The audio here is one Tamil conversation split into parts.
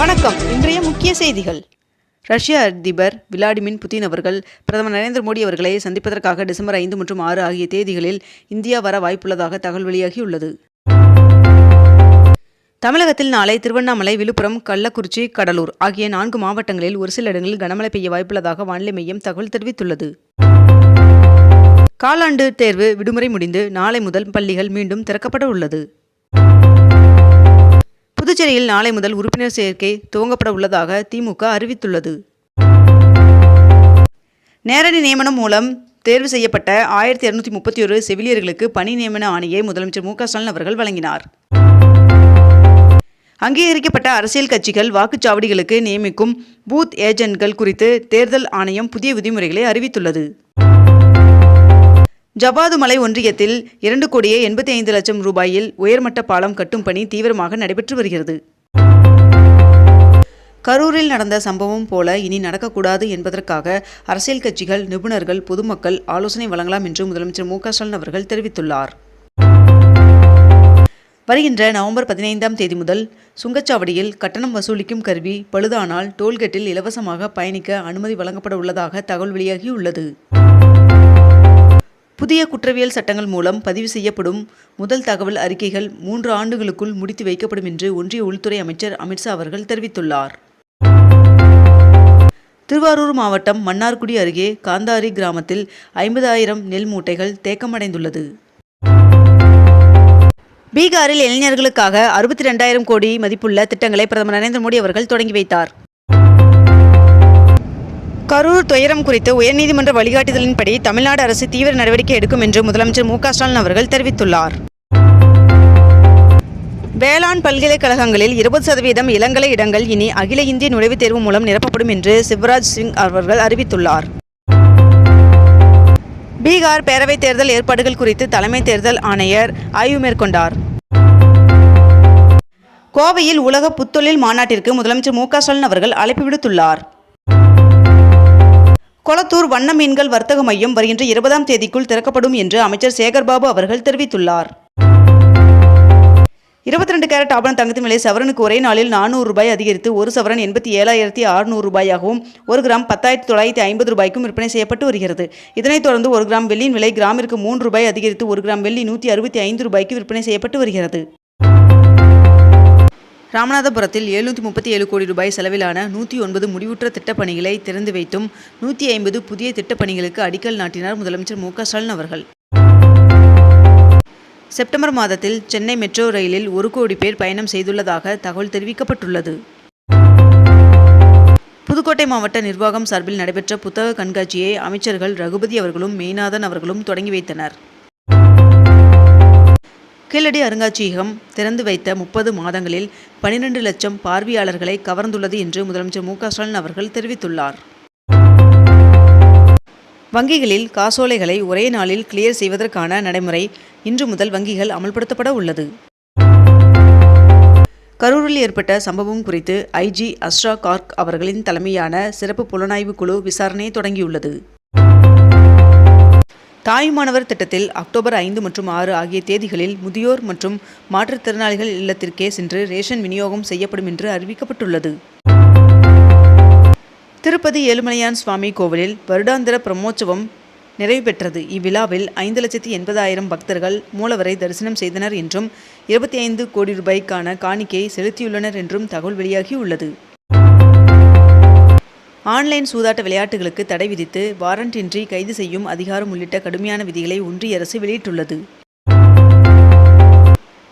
வணக்கம். இன்றைய முக்கிய செய்திகள். ரஷ்ய அதிபர் விளாடிமிர் புதின் அவர்கள் பிரதமர் நரேந்திர மோடி அவர்களை சந்திப்பதற்காக டிசம்பர் ஐந்து மற்றும் ஆறு ஆகிய தேதிகளில் இந்தியா வர வாய்ப்புள்ளதாக தகவல் வெளியாகியுள்ளது. தமிழகத்தில் நாளை திருவண்ணாமலை விழுப்புரம் கள்ளக்குறிச்சி கடலூர் ஆகிய நான்கு மாவட்டங்களில் ஒரு சில இடங்களில் கனமழை பெய்ய வாய்ப்புள்ளதாக வானிலை மையம் தகவல் தெரிவித்துள்ளது. காலாண்டு தேர்வு விடுமுறை முடிந்து நாளை முதல் பள்ளிகள் மீண்டும் திறக்கப்பட உள்ளது. புதுச்சேரியில் நாளை முதல் உறுப்பினர் சேர்க்கை துவங்கப்பட உள்ளதாக திமுக அறிவித்துள்ளது. நேரடி நியமனம் மூலம் தேர்வு செய்யப்பட்ட ஆயிரத்தி இருநூத்தி முப்பத்தி ஒரு செவிலியர்களுக்கு பணி நியமன ஆணையை முதலமைச்சர் மு க ஸ்டாலின் அவர்கள் வழங்கினார். அங்கீகரிக்கப்பட்ட அரசியல் கட்சிகள் வாக்குச்சாவடிகளுக்கு நியமிக்கும் பூத் ஏஜென்ட்கள் குறித்து தேர்தல் ஆணையம் புதிய விதிமுறைகளை அறிவித்துள்ளது. ஜவ்வாதுமலை ஒன்றியத்தில் இரண்டு கோடியே எண்பத்தி ஐந்து லட்சம் ரூபாயில் உயர்மட்ட பாலம் கட்டும் பணி தீவிரமாக நடைபெற்று வருகிறது. கரூரில் நடந்த சம்பவம் போல இனி நடக்கக்கூடாது என்பதற்காக அரசியல் கட்சிகள் நிபுணர்கள் பொதுமக்கள் ஆலோசனை வழங்கலாம் என்று முதலமைச்சர் மு ஸ்டாலின் அவர்கள் தெரிவித்துள்ளார். வருகின்ற நவம்பர் பதினைந்தாம் தேதி முதல் சுங்கச்சாவடியில் கட்டணம் வசூலிக்கும் கருவி பழுதானால் டோல்கேட்டில் இலவசமாக பயணிக்க அனுமதி வழங்கப்பட உள்ளதாக தகவல் வெளியாகியுள்ளது. புதிய குற்றவியல் சட்டங்கள் மூலம் பதிவு செய்யப்படும் முதல் தகவல் அறிக்கைகள் மூன்று ஆண்டுகளுக்குள் முடித்து வைக்கப்படும் என்று ஒன்றிய உள்துறை அமைச்சர் அமித்ஷா அவர்கள் தெரிவித்துள்ளார். திருவாரூர் மாவட்டம் மன்னார்குடி அருகே காந்தாரி கிராமத்தில் ஐம்பதாயிரம் நெல் மூட்டைகள் தேக்கமடைந்துள்ளது. பீகாரில் இளைஞர்களுக்காக அறுபத்தி ரெண்டாயிரம் கோடி மதிப்புள்ள திட்டங்களை பிரதமர் நரேந்திர மோடி அவர்கள் தொடங்கி வைத்தார். கரூர் துயரம் குறித்து உயர்நீதிமன்ற வழிகாட்டுதலின்படி தமிழ்நாடு அரசு தீவிர நடவடிக்கை எடுக்கும் என்று முதலமைச்சர் மு ஸ்டாலின் அவர்கள் தெரிவித்துள்ளார். வேளாண் பல்கலைக்கழகங்களில் இருபது சதவீதம் இளங்கலை இடங்கள் இனி அகில இந்திய நுழைவுத் தேர்வு மூலம் நிரப்பப்படும் என்று சிவராஜ் சிங் அவர்கள் அறிவித்துள்ளார். பீகார் பேரவைத் தேர்தல் ஏற்பாடுகள் குறித்து தலைமை தேர்தல் ஆணையர் ஆய்வு மேற்கொண்டார். கோவையில் உலக புத்தொழில் மாநாட்டிற்கு முதலமைச்சர் மு ஸ்டாலின் அவர்கள் அழைப்பு விடுத்துள்ளார். கொளத்தூர் வண்ண மீன்கள் வர்த்தக மையம் வருகின்ற இருபதாம் தேதிக்குள் திறக்கப்படும் என்று அமைச்சர் சேகர்பாபு அவர்கள் தெரிவித்துள்ளார். இருபத்தி ரெண்டு கேரட் ஆபரண தங்கத்தின் விலை சவரனுக்கு ஒரே நாளில் நானூறு ரூபாய் அதிகரித்து ஒரு சவரன் எண்பத்தி ஏழாயிரத்தி அறுநூறு ரூபாயாகவும் ஒரு கிராம் பத்தாயிரத்தி தொள்ளாயிரத்தி ஐம்பது ரூபாய்க்கும் விற்பனை செய்யப்பட்டு வருகிறது. இதனைத் தொடர்ந்து ஒரு கிராம் வெள்ளியின் விலை கிராமிற்கு மூன்று ரூபாய் அதிகரித்து ஒரு கிராம் வெள்ளி நூற்றி அறுபத்தி ஐந்து ரூபாய்க்கு விற்பனை செய்யப்பட்டு வருகிறது. ராமநாதபுரத்தில் எழுநூற்றி முப்பத்தி ஏழு கோடி ரூபாய் செலவிலான நூற்றி ஒன்பது முடிவுற்ற திட்டப்பணிகளை திறந்து வைத்தும் நூற்றி ஐம்பது புதிய திட்டப்பணிகளுக்கு அடிக்கல் நாட்டினார் முதலமைச்சர் மு ஸ்டாலின் அவர்கள். செப்டம்பர் மாதத்தில் சென்னை மெட்ரோ ரயிலில் ஒரு கோடி பேர் பயணம் செய்துள்ளதாக தகவல் தெரிவிக்கப்பட்டுள்ளது. புதுக்கோட்டை மாவட்ட நிர்வாகம் சார்பில் நடைபெற்ற புத்தக கண்காட்சியை அமைச்சர்கள் ரகுபதி அவர்களும் மெய்நாதன் அவர்களும் தொடங்கி வைத்தனர். கீழடி அருங்காட்சியகம் திறந்து வைத்த முப்பது மாதங்களில் பனிரெண்டு லட்சம் பார்வையாளர்களை கவர்ந்துள்ளது என்று முதலமைச்சர் மு ஸ்டாலின் அவர்கள் தெரிவித்துள்ளார். வங்கிகளில் காசோலைகளை ஒரே நாளில் கிளியர் செய்வதற்கான நடைமுறை இன்று முதல் வங்கிகள் அமல்படுத்தப்பட உள்ளது. கரூரில் ஏற்பட்ட சம்பவம் குறித்து ஐஜி அஸ்ரா கார்க் அவர்களின் தலைமையான சிறப்பு புலனாய்வு குழு விசாரணையை தொடங்கியுள்ளது. தாயுமானவர் திட்டத்தில் அக்டோபர் ஐந்து மற்றும் ஆறு ஆகிய தேதிகளில் முதியோர் மற்றும் மாற்றுத்திறனாளிகள் இல்லத்திற்கே சென்று ரேஷன் விநியோகம் செய்யப்படும் என்று அறிவிக்கப்பட்டுள்ளது. திருப்பதி ஏழுமலையான் சுவாமி கோவிலில் வருடாந்திர பிரம்மோற்சவம் நிறைவு பெற்றது. இவ்விழாவில் ஐந்து லட்சத்தி எண்பதாயிரம் பக்தர்கள் மூலவரை தரிசனம் செய்தனர் என்றும் இருபத்தி ஐந்து கோடி ரூபாய்க்கான காணிக்கையை செலுத்தியுள்ளனர் என்றும் தகவல் வெளியாகியுள்ளது. ஆன்லைன் சூதாட்ட விளையாட்டுகளுக்கு தடை விதித்து வாரண்டின்றி கைது செய்யும் அதிகாரம் உள்ளிட்ட கடுமையான விதிகளை ஒன்றிய அரசு வெளியிட்டுள்ளது.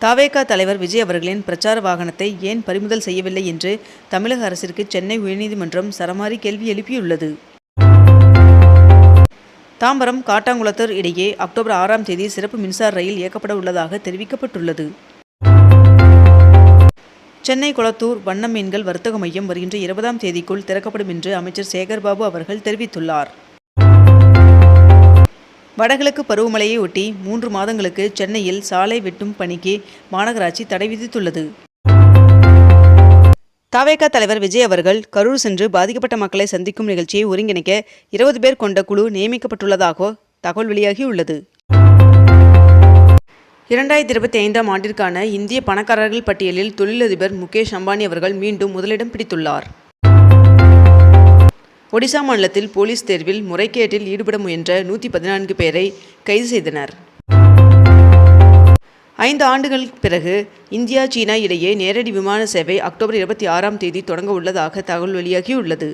தாவேகா தலைவர் விஜய் அவர்களின் பிரச்சார வாகனத்தை ஏன் பறிமுதல் செய்யவில்லை என்று தமிழக அரசிற்கு சென்னை உயர்நீதிமன்றம் சரமாரி கேள்வி எழுப்பியுள்ளது. தாம்பரம் காட்டாங்குளத்தூர் இடையே அக்டோபர் ஆறாம் தேதி சிறப்பு மின்சார ரயில் இயக்கப்பட உள்ளதாக தெரிவிக்கப்பட்டுள்ளது. சென்னை குளத்தூர் வண்ண மீன்கள் வர்த்தக மையம் வருகின்ற இருபதாம் தேதிக்குள் திறக்கப்படும் என்று அமைச்சர் சேகர்பாபு அவர்கள் தெரிவித்துள்ளார். வடகிழக்கு பருவமழையை ஒட்டி மூன்று மாதங்களுக்கு சென்னையில் சாலை வெட்டும் பணிக்கு மாநகராட்சி தடை விதித்துள்ளது. தாவேகா தலைவர் விஜய் அவர்கள் கரூர் சென்று பாதிக்கப்பட்ட மக்களை சந்திக்கும் நிகழ்ச்சியை ஒருங்கிணைக்க இருபது பேர் கொண்ட குழு நியமிக்கப்பட்டுள்ளதாக தகவல் வெளியாகியுள்ளது. இரண்டாயிரத்தி இருபத்தி ஐந்தாம் ஆண்டிற்கான இந்திய பணக்காரர்கள் பட்டியலில் தொழிலதிபர் முகேஷ் அம்பானி அவர்கள் மீண்டும் முதலிடம் பிடித்துள்ளார். ஒடிசா மாநிலத்தில் போலீஸ் தேர்வில் முறைகேட்டில் ஈடுபட முயன்ற நூற்றி பதினான்கு பேரை கைது செய்தனர். ஐந்து ஆண்டுகளுக்கு பிறகு இந்தியா சீனா இடையே நேரடி விமான சேவை அக்டோபர் இருபத்தி ஆறாம் தேதி தொடங்க உள்ளதாக தகவல் வெளியாகியுள்ளது.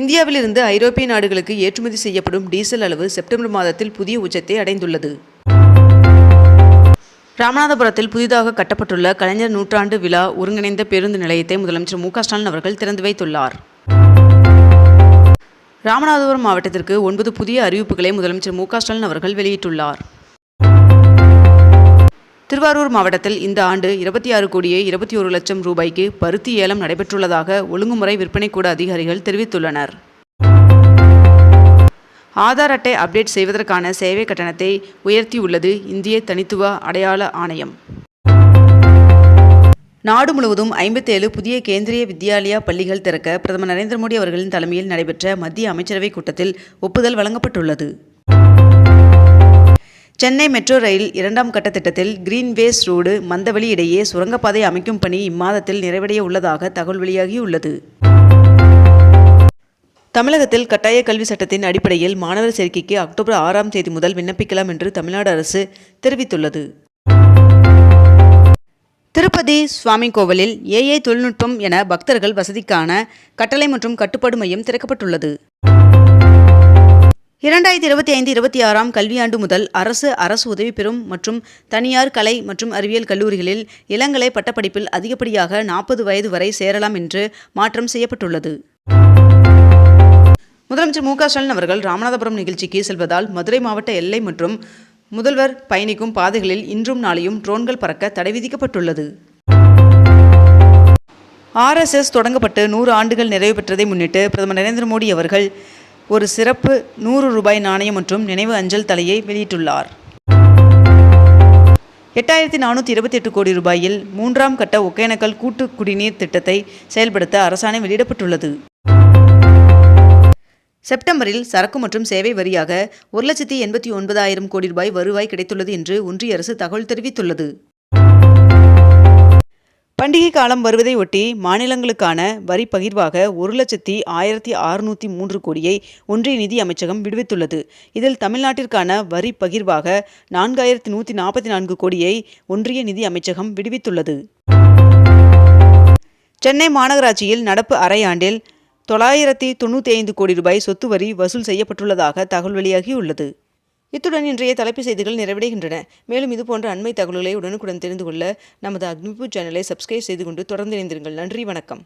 இந்தியாவிலிருந்து ஐரோப்பிய நாடுகளுக்கு ஏற்றுமதி செய்யப்படும் டீசல் அளவு செப்டம்பர் மாதத்தில் புதிய உச்சத்தை அடைந்துள்ளது. ராமநாதபுரத்தில் புதிதாக கட்டப்பட்டுள்ள கலைஞர் நூற்றாண்டு விழா ஒருங்கிணைந்த பேருந்து நிலையத்தை முதலமைச்சர் மு ஸ்டாலின் அவர்கள் திறந்து வைத்துள்ளார். ராமநாதபுரம் மாவட்டத்திற்கு ஒன்பது புதிய அறிவிப்புகளை முதலமைச்சர் மு ஸ்டாலின் அவர்கள் வெளியிட்டுள்ளார். திருவாரூர் மாவட்டத்தில் இந்த ஆண்டு இருபத்தி ஆறு கோடியே இருபத்தி ஒரு லட்சம் ரூபாய்க்கு பருத்தி ஏலம் நடைபெற்றுள்ளதாக ஒழுங்குமுறை விற்பனை கூட அதிகாரிகள் தெரிவித்துள்ளனர். ஆதார் அட்டை அப்டேட் செய்வதற்கான சேவை கட்டணத்தை உயர்த்தியுள்ளது இந்திய தனித்துவ அடையாள ஆணையம். நாடு முழுவதும் ஐம்பத்தேழு புதிய கேந்திரிய வித்யாலயா பள்ளிகள் திறக்க பிரதமர் நரேந்திர மோடி அவர்களின் தலைமையில் நடைபெற்ற மத்திய அமைச்சரவைக் கூட்டத்தில் ஒப்புதல் வழங்கப்பட்டுள்ளது. சென்னை மெட்ரோ ரயில் இரண்டாம் கட்ட திட்டத்தில் கிரீன்வேஸ் ரோடு மந்தவெளி இடையே சுரங்கப்பாதை அமைக்கும் பணி இம்மாதத்தில் நிறைவடைய உள்ளதாக தகவல் வெளியாகியுள்ளது. தமிழகத்தில் கட்டாய கல்வி சட்டத்தின் அடிப்படையில் மாணவர் சேர்க்கைக்கு அக்டோபர் ஆறாம் தேதி முதல் விண்ணப்பிக்கலாம் என்று தமிழ்நாடு அரசு தெரிவித்துள்ளது. திருப்பதி சுவாமி கோவிலில் ஏஐ தொழில்நுட்பம் என பக்தர்கள் வசதிக்கான கட்டளை மற்றும் கட்டுப்பாடு மையம் திறக்கப்பட்டுள்ளது. இரண்டாயிரத்தி இருபத்தி ஐந்து இருபத்தி ஆறாம் கல்வியாண்டு முதல் அரசு அரசு உதவி பெறும் மற்றும் தனியார் கலை மற்றும் அறிவியல் கல்லூரிகளில் இளங்கலை பட்டப்படிப்பில் அதிகப்படியாக நாற்பது வயது வரை சேரலாம் என்று மாற்றம் செய்யப்பட்டுள்ளது. முதலமைச்சர் மு க ஸ்டாலின் அவர்கள் ராமநாதபுரம் நிகழ்ச்சிக்கு செல்வதால் மதுரை மாவட்ட எல்லை மற்றும் முதல்வர் பயணிக்கும் பாதைகளில் இன்றும் நாளையும் ட்ரோன்கள் பறக்க தடை விதிக்கப்பட்டுள்ளது. ஆர்எஸ்எஸ் தொடங்கப்பட்டு நூறு ஆண்டுகள் நிறைவு பெற்றதை முன்னிட்டு பிரதமர் நரேந்திர மோடி அவர்கள் ஒரு சிறப்பு நூறு ரூபாய் நாணயம் மற்றும் நினைவு அஞ்சல் தலையை வெளியிட்டுள்ளார். எட்டாயிரத்தி நானூற்றி இருபத்தி எட்டு கோடி ரூபாயில் மூன்றாம் கட்ட ஒகேனக்கல் கூட்டு குடிநீர் திட்டத்தை செயல்படுத்த அரசாணை வெளியிடப்பட்டுள்ளது. செப்டம்பரில் சரக்கு மற்றும் சேவை வரியாக ஒரு லட்சத்தி எண்பத்தி ஒன்பதாயிரம் கோடி ரூபாய் வருவாய் கிடைத்துள்ளது என்று ஒன்றிய அரசு தகவல் தெரிவித்துள்ளது. பண்டிகை காலம் வருவதை ஒட்டி மாநிலங்களுக்கான வரி பகிர்வாக ஒரு லட்சத்தி ஆயிரத்தி அறுநூற்றி மூன்று கோடியை ஒன்றிய நிதி அமைச்சகம் விடுவித்துள்ளது. இதில் தமிழ்நாட்டிற்கான வரி பகிர்வாக நான்காயிரத்தி நூற்றி நாற்பத்தி நான்கு கோடியை ஒன்றிய நிதி அமைச்சகம் விடுவித்துள்ளது. சென்னை மாநகராட்சியில் நடப்பு அரையாண்டில் தொள்ளாயிரத்தி தொண்ணூற்றி ஐந்து கோடி ரூபாய் சொத்து வரி வசூல் செய்யப்பட்டுள்ளதாக தகவல் வெளியாகியுள்ளது. இத்துடன் இன்றைய தலைப்பு செய்திகள் நிறைவடைகின்றன. மேலும் இதுபோன்ற அண்மை தகவல்களை உடனுக்குடன் தெரிந்து கொள்ள நமது அக்னிபூ சேனலை சப்ஸ்கிரைப் செய்து கொண்டு தொடர்ந்து இணைந்திருங்கள். நன்றி வணக்கம்.